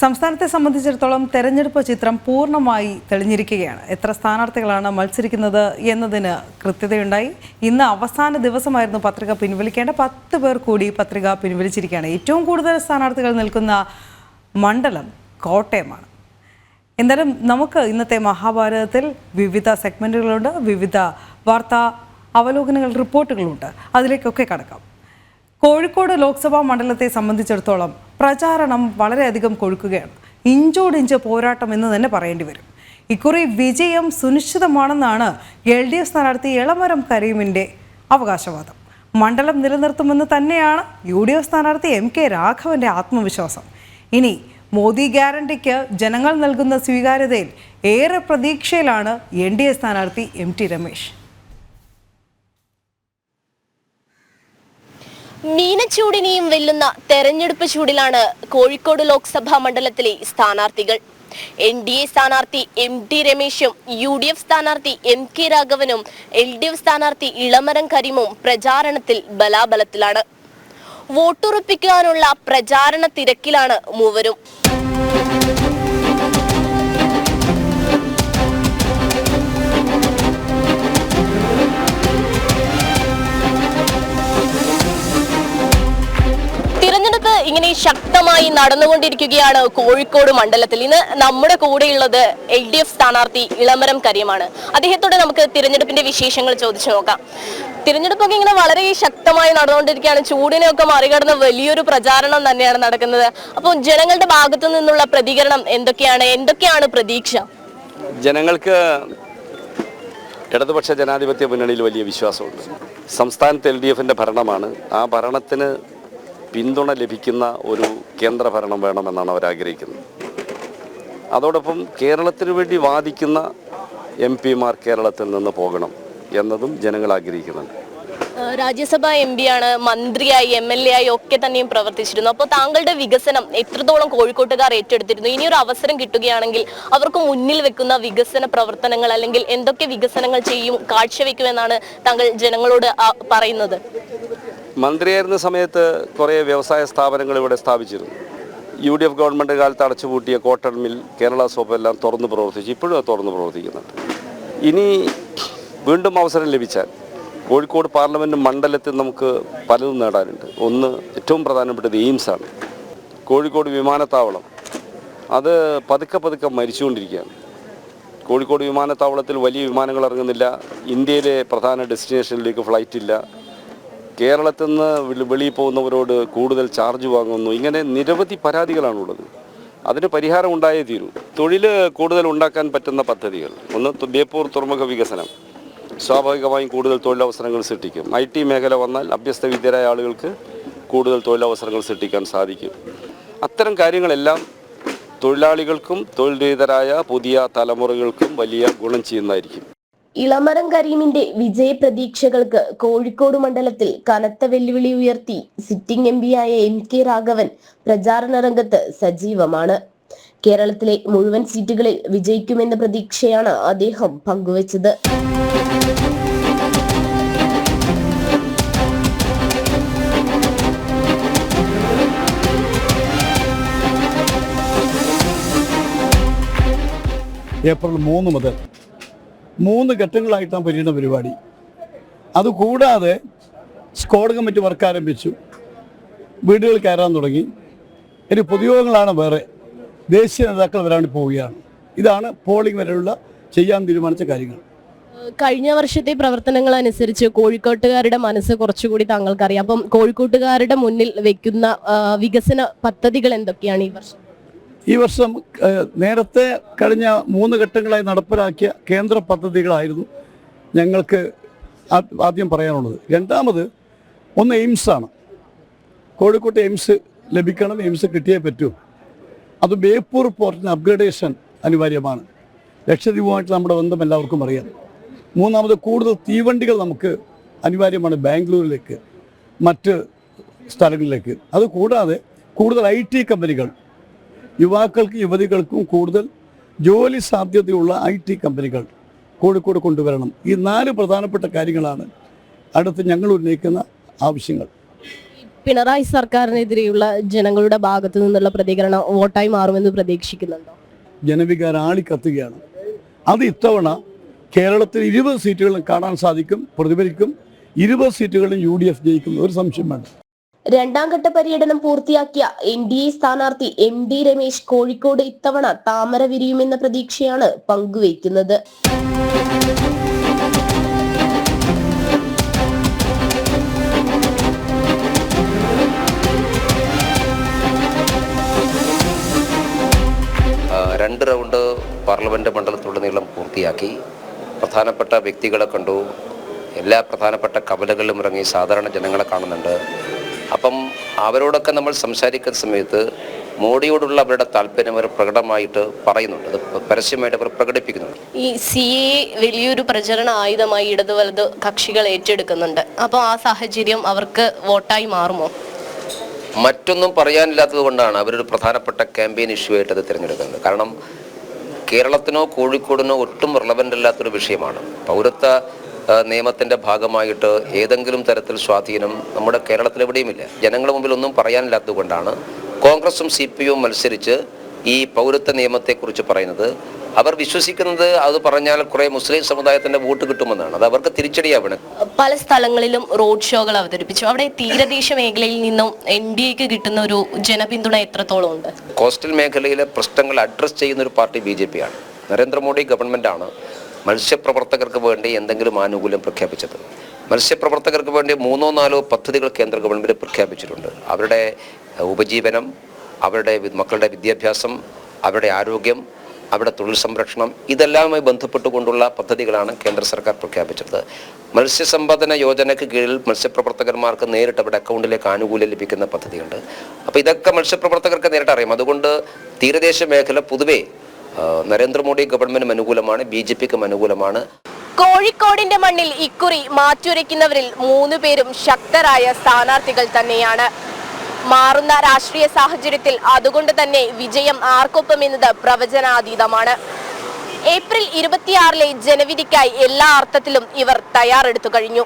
സംസ്ഥാനത്തെ സംബന്ധിച്ചിടത്തോളം തെരഞ്ഞെടുപ്പ് ചിത്രം പൂർണമായി തെളിഞ്ഞിരിക്കുകയാണ്. എത്ര സ്ഥാനാർത്ഥികളാണ് മത്സരിക്കുന്നത് എന്നതിന് കൃത്യതയുണ്ടായി. ഇന്ന് അവസാന ദിവസമായിരുന്നു പത്രിക പിൻവലിക്കേണ്ട. പത്ത് പേർ കൂടി പത്രിക പിൻവലിച്ചിരിക്കുകയാണ്. ഏറ്റവും കൂടുതൽ സ്ഥാനാർത്ഥികൾ നിൽക്കുന്ന മണ്ഡലം കോട്ടയമാണ്. എന്തായാലും നമുക്ക് ഇന്നത്തെ മഹാഭാരതത്തിൽ വിവിധ സെഗ്മെന്റുകളുണ്ട് വിവിധ വാർത്താ അവലോകനങ്ങൾ റിപ്പോർട്ടുകളുണ്ട്. അതിലേക്കൊക്കെ കടക്കാം. കോഴിക്കോട് ലോക്സഭാ മണ്ഡലത്തെ സംബന്ധിച്ചിടത്തോളം പ്രചാരണം വളരെയധികം കൊഴുക്കുകയാണ്. ഇഞ്ചോടിഞ്ച് പോരാട്ടം എന്ന് തന്നെ പറയേണ്ടി വരും. ഇക്കുറി വിജയം സുനിശ്ചിതമാണെന്നാണ് എൽ ഡി എഫ് സ്ഥാനാർത്ഥി എളമരം കരീമിന്റെ അവകാശവാദം. മണ്ഡലം നിലനിർത്തുമെന്ന് തന്നെയാണ് യു ഡി എഫ് സ്ഥാനാർത്ഥി എം കെ രാഘവന്റെ ആത്മവിശ്വാസം. ഇനി മോദി ഗ്യാരണ്ടിക്ക് ജനങ്ങൾ നൽകുന്ന സ്വീകാര്യതയിൽ ഏറെ പ്രതീക്ഷയിലാണ് എൻ ഡി എ സ്ഥാനാർത്ഥി എം ടി രമേശ്. മീനച്ചൂടിനെയും വെല്ലുന്ന തെരഞ്ഞെടുപ്പ് ചൂടിലാണ് കോഴിക്കോട് ലോക്സഭാ മണ്ഡലത്തിലെ സ്ഥാനാർത്ഥികൾ. എൻ ഡി എ സ്ഥാനാർത്ഥി എം ടി രമേശും യു ഡി എഫ് സ്ഥാനാർത്ഥി എം കെ രാഘവനും എൽ ഡി എഫ് സ്ഥാനാർത്ഥി ഇളമരം കരീമും പ്രചാരണത്തിൽ ബലാബലത്തിലാണ്. വോട്ടുറപ്പിക്കാനുള്ള പ്രചാരണ തിരക്കിലാണ് മൂവരും. ഇങ്ങനെ ശക്തമായി നടന്നുകൊണ്ടിരിക്കുകയാണ് കോഴിക്കോട് മണ്ഡലത്തിൽ. ഇന്ന് നമ്മുടെ കൂടെയുള്ളത് എൽ ഡി എഫ് സ്ഥാനാർത്ഥി ഇളമരം കരിയമാണ് അദ്ദേഹത്തോട് നമുക്ക് തിരഞ്ഞെടുപ്പിന്റെ വിശേഷങ്ങൾ ചോദിച്ചു നോക്കാം. തിരഞ്ഞെടുപ്പൊക്കെ ഇങ്ങനെ വളരെ ശക്തമായി നടന്നുകൊണ്ടിരിക്കുകയാണ്. ചൂടിനെയൊക്കെ മറികടന്ന് വലിയൊരു പ്രചാരണം തന്നെയാണ് നടക്കുന്നത്. അപ്പോൾ ജനങ്ങളുടെ ഭാഗത്തു നിന്നുള്ള പ്രതികരണം എന്തൊക്കെയാണ്? എന്തൊക്കെയാണ് പ്രതീക്ഷ? ജനങ്ങൾക്ക് ഇടതുപക്ഷ ജനാധിപത്യ മുന്നണിയിൽ വലിയ വിശ്വാസമുണ്ട്. സംസ്ഥാനത്ത് എൽ ഡി എഫിന്റെ ഭരണമാണ്. ആ ഭരണത്തിന് പിന്തുണ ലഭിക്കുന്ന ഒരു കേന്ദ്ര ഭരണം വേണമെന്നാണ് അവർ ആഗ്രഹിക്കുന്നത് അതോടൊപ്പം കേരളത്തിന് വേണ്ടി വാദിക്കുന്ന എം പിമാർ കേരളത്തിൽ നിന്ന് പോകണം എന്നതും ജനങ്ങൾ ആഗ്രഹിക്കുന്നുണ്ട്. രാജ്യസഭ എം ആണ് മന്ത്രിയായി എം എൽ എ ആയി ഒക്കെ തന്നെയും പ്രവർത്തിച്ചിരുന്നു. അപ്പോൾ താങ്കളുടെ വികസനം എത്രത്തോളം കോഴിക്കോട്ടുകാർ ഏറ്റെടുത്തിരുന്നു? ഇനിയൊരു അവസരം കിട്ടുകയാണെങ്കിൽ അവർക്ക് മുന്നിൽ വെക്കുന്ന വികസന പ്രവർത്തനങ്ങൾ അല്ലെങ്കിൽ എന്തൊക്കെ വികസനങ്ങൾ ചെയ്യും കാഴ്ചവെക്കുമെന്നാണ് താങ്കൾ ജനങ്ങളോട് പറയുന്നത്? മന്ത്രിയായിരുന്ന സമയത്ത് കുറേ വ്യവസായ സ്ഥാപനങ്ങൾ ഇവിടെ സ്ഥാപിച്ചിരുന്നു. യു ഡി എഫ് ഗവൺമെന്റ് കാലത്ത് അടച്ചുപൂട്ടിയ കോട്ടൺ മിൽ കേരള സോപ്പ് എല്ലാം തുറന്ന് പ്രവർത്തിച്ചു. ഇപ്പോഴും അത് തുറന്ന് പ്രവർത്തിക്കുന്നുണ്ട്. ഇനി വീണ്ടും അവസരം ലഭിച്ചാൽ കോഴിക്കോട് പാർലമെന്റ് മണ്ഡലത്തിൽ നമുക്ക് പലതും നേടാനുണ്ട്. ഒന്ന് ഏറ്റവും പ്രധാനപ്പെട്ടത് എയിംസാണ്. കോഴിക്കോട് വിമാനത്താവളം. അത് പതുക്കെ പതുക്കെ മരിച്ചുകൊണ്ടിരിക്കുകയാണ്. കോഴിക്കോട് വിമാനത്താവളത്തിൽ വലിയ വിമാനങ്ങൾ ഇറങ്ങുന്നില്ല. ഇന്ത്യയിലെ പ്രധാന ഡെസ്റ്റിനേഷനിലേക്ക് ഫ്ലൈറ്റ് ഇല്ല കേരളത്തിൽ നിന്ന് വെളി- വെളിയിൽ പോകുന്നവരോട് കൂടുതൽ ചാർജ് വാങ്ങുന്നു. ഇങ്ങനെ നിരവധി പരാതികളാണുള്ളത്. അതിന് പരിഹാരം ഉണ്ടായേ തീരൂ. തൊഴിൽ കൂടുതൽ ഉണ്ടാക്കാൻ പറ്റുന്ന പദ്ധതികൾ. ഒന്ന് ബേപ്പൂർ തുറമുഖ വികസനം. സ്വാഭാവികമായും കൂടുതൽ തൊഴിലവസരങ്ങൾ സൃഷ്ടിക്കും. ഐ ടി മേഖല വന്നാൽ അഭ്യസ്ത വിദ്യരായ ആളുകൾക്ക് കൂടുതൽ തൊഴിലവസരങ്ങൾ സൃഷ്ടിക്കാൻ സാധിക്കും. അത്തരം കാര്യങ്ങളെല്ലാം തൊഴിലാളികൾക്കും തൊഴിൽ രഹിതരായ പുതിയ തലമുറകൾക്കും വലിയ ഗുണം ചെയ്യുന്നതായിരിക്കും. ഇളമരം കരീമിന്റെ വിജയ പ്രതീക്ഷകൾക്ക് കോഴിക്കോട് മണ്ഡലത്തിൽ കനത്ത വെല്ലുവിളി ഉയർത്തി. സിറ്റിംഗ് എം പിയായ എം കെ രാഘവൻ പ്രചാരണ രംഗത്ത് സജീവമാണ്. കേരളത്തിലെ മുഴുവൻ സീറ്റുകളിൽ വിജയിക്കുമെന്ന പ്രതീക്ഷയാണ് അദ്ദേഹം പങ്കുവച്ചത്. ഏപ്രിൽ മൂന്ന് മുതൽ മൂന്ന് ഘട്ടങ്ങളായിട്ടാണ് പര്യടന പരിപാടി. അതുകൂടാതെ സ്ക്വാഡ് കമ്മിറ്റി വർക്ക് ആരംഭിച്ചു. വീടുകൾ കയറാൻ തുടങ്ങി. ഇനി പൊതുയോഗങ്ങളാണ് വേറെ. ദേശീയ നേതാക്കൾ വരാൻ പോവുകയാണ്. ഇതാണ് പോളിംഗ് വരെയുള്ള ചെയ്യാൻ തീരുമാനിച്ച കാര്യങ്ങൾ. കഴിഞ്ഞ വർഷത്തെ പ്രവർത്തനങ്ങൾ അനുസരിച്ച് കോഴിക്കോട്ടുകാരുടെ മനസ്സ് കുറച്ചുകൂടി താങ്കൾക്കറിയാം. അപ്പം കോഴിക്കോട്ടുകാരുടെ മുന്നിൽ വെക്കുന്ന വികസന പദ്ധതികൾ എന്തൊക്കെയാണ് ഈ വർഷം? ഈ വർഷം നേരത്തെ കഴിഞ്ഞ മൂന്ന് ഘട്ടങ്ങളായി നടപ്പിലാക്കിയ കേന്ദ്ര പദ്ധതികളായിരുന്നു ഞങ്ങൾക്ക് ആദ്യം പറയാനുള്ളത്. രണ്ടാമത് ഒന്ന് എയിംസാണ് കോഴിക്കോട്ട് എയിംസ് ലഭിക്കണം എയിംസ് കിട്ടിയേ പറ്റൂ. അത് ബേപ്പൂർ പോർട്ടിന് അപ്ഗ്രഡേഷൻ അനിവാര്യമാണ്. ലക്ഷദ്വീപുമായിട്ട് നമ്മുടെ ബന്ധം എല്ലാവർക്കും അറിയാം. മൂന്നാമത് കൂടുതൽ തീവണ്ടികൾ നമുക്ക് അനിവാര്യമാണ് ബാംഗ്ലൂരിലേക്ക് മറ്റ് സ്ഥലങ്ങളിലേക്ക്. അതുകൂടാതെ കൂടുതൽ ഐ ടി കമ്പനികൾ യുവാക്കൾക്കും യുവതികൾക്കും കൂടുതൽ ജോലി സാധ്യതയുള്ള ഐ ടി കമ്പനികൾ കോഴിക്കോട് കൊണ്ടുവരണം. ഈ നാല് പ്രധാനപ്പെട്ട കാര്യങ്ങളാണ് അടുത്ത് ഞങ്ങൾ ഉന്നയിക്കുന്ന ആവശ്യങ്ങൾ. പിണറായി സർക്കാരിനെതിരെയുള്ള ജനങ്ങളുടെ ഭാഗത്തു നിന്നുള്ള പ്രതികരണം വോട്ടായി മാറുമെന്ന് പ്രതീക്ഷിക്കുന്നുണ്ടോ? ജനവികാരം ആളിക്കത്തുകയാണ്. അത് ഇത്തവണ കേരളത്തിൽ ഇരുപത് സീറ്റുകളും കാണാൻ സാധിക്കും പ്രതിഫലിക്കും. ഇരുപത് സീറ്റുകളും യു ഡി എഫ് ജയിക്കും ഒരു സംശയം വേണ്ട. രണ്ടാം ഘട്ട പര്യടനം പൂർത്തിയാക്കിയ എൻ ഡി എ സ്ഥാനാർത്ഥി എം ഡി രമേശ് കോഴിക്കോട് ഇത്തവണ താമര വിരിയുമെന്ന പ്രതീക്ഷയാണ് പങ്കുവയ്ക്കുന്നത്. രണ്ട് റൗണ്ട് പാർലമെന്റ് മണ്ഡലത്തുടനീളം പൂർത്തിയാക്കി. പ്രധാനപ്പെട്ട വ്യക്തികളെ കണ്ടു. എല്ലാ പ്രധാനപ്പെട്ട കവലകളിലും ഇറങ്ങി സാധാരണ ജനങ്ങളെ കാണുന്നുണ്ട്. അപ്പം അവരോടൊക്കെ നമ്മൾ സംസാരിക്കുന്ന സമയത്ത് മോഡിയോടുള്ള അവരുടെ താല്പര്യം അവർ പ്രകടമായിട്ട് പറയുന്നുണ്ട്. അത് പരസ്യമായിട്ട് അവർ പ്രകടിപ്പിക്കുന്നുണ്ട്. ഈ സി എ വലിയൊരു പ്രചരണ ആയുധമായി ഇടത് വലത് കക്ഷികൾ ഏറ്റെടുക്കുന്നുണ്ട്. അപ്പോൾ ആ സാഹചര്യം അവർക്ക് വോട്ടായി മാറുമോ? മറ്റൊന്നും പറയാനില്ലാത്തത് കൊണ്ടാണ് അവരൊരു പ്രധാനപ്പെട്ട ക്യാമ്പയിൻ ഇഷ്യൂ ആയിട്ട് അത് തിരഞ്ഞെടുക്കുന്നത്. കാരണം കേരളത്തിനോ കോഴിക്കോടിനോ ഒട്ടും റിലവന്റ് അല്ലാത്തൊരു വിഷയമാണ്. പൗരത്വ നിയമത്തിന്റെ ഭാഗമായിട്ട് ഏതെങ്കിലും തരത്തിൽ സ്വാധീനം നമ്മുടെ കേരളത്തിൽ എവിടെയുമില്ല ജനങ്ങളുടെ മുമ്പിൽ ഒന്നും പറയാനില്ലാത്തത് കൊണ്ടാണ് കോൺഗ്രസും സി പി യും മത്സരിച്ച് ഈ പൗരത്വ നിയമത്തെക്കുറിച്ച് പറയുന്നത്. അവർ വിശ്വസിക്കുന്നത് അത് പറഞ്ഞാൽ കുറെ മുസ്ലിം സമുദായത്തിന്റെ വോട്ട് കിട്ടുമെന്നാണ്. അത് അവർക്ക് തിരിച്ചടിയാവണം. പല സ്ഥലങ്ങളിലും റോഡ് ഷോകൾ അവതരിപ്പിച്ചു. അവിടെ തീരദേശ മേഖലയിൽ നിന്നും എൻ ഡി എക്ക് കിട്ടുന്ന ഒരു ജനപിന്തുണ എത്രത്തോളം ഉണ്ട്? കോസ്റ്റൽ മേഖലയിലെ പ്രശ്നങ്ങൾ അഡ്രസ് ചെയ്യുന്ന ഒരു പാർട്ടി ബി ജെ പി ആണ്. നരേന്ദ്രമോദി ഗവൺമെന്റാണ് മത്സ്യപ്രവർത്തകർക്ക് വേണ്ടി എന്തെങ്കിലും ആനുകൂല്യം പ്രഖ്യാപിച്ചത്. മത്സ്യപ്രവർത്തകർക്ക് വേണ്ടി മൂന്നോ നാലോ പദ്ധതികൾ കേന്ദ്ര ഗവൺമെന്റ് പ്രഖ്യാപിച്ചിട്ടുണ്ട്. അവരുടെ ഉപജീവനം അവരുടെ മക്കളുടെ വിദ്യാഭ്യാസം അവരുടെ ആരോഗ്യം അവരുടെ തൊഴിൽ സംരക്ഷണം ഇതെല്ലാമായി ബന്ധപ്പെട്ടുകൊണ്ടുള്ള പദ്ധതികളാണ് കേന്ദ്ര സർക്കാർ പ്രഖ്യാപിച്ചത്. മത്സ്യസമ്പാദന യോജനയ്ക്ക് കീഴിൽ മത്സ്യപ്രവർത്തകന്മാർക്ക് നേരിട്ട് അവരുടെ അക്കൗണ്ടിലേക്ക് ആനുകൂല്യം ലഭിക്കുന്ന പദ്ധതിയുണ്ട്. അപ്പോൾ ഇതൊക്കെ മത്സ്യപ്രവർത്തകർക്ക് നേരിട്ട് അറിയാം അതുകൊണ്ട് തീരദേശ മേഖല പൊതുവേ നരേന്ദ്രമോദി ഗവൺമെന്റിനും അനുകൂലമാണ് ബി ജെ പിക്കും അനുകൂലമാണ്. കോഴിക്കോടിന്റെ മണ്ണിൽ ഇക്കുറി മാറ്റുരയ്ക്കുന്നവരിൽ മൂന്നു പേരും ശക്തരായ സ്ഥാനാർത്ഥികൾ തന്നെയാണ്. മാറുന്ന രാഷ്ട്രീയ സാഹചര്യത്തിൽ അതുകൊണ്ട് തന്നെ വിജയം ആർക്കൊപ്പം എന്നത് പ്രവചനാതീതമാണ്. ഏപ്രിൽ ഇരുപത്തിയാറിലെ ജനവിധിക്കായി എല്ലാ അർത്ഥത്തിലും ഇവർ തയ്യാറെടുത്തു കഴിഞ്ഞു.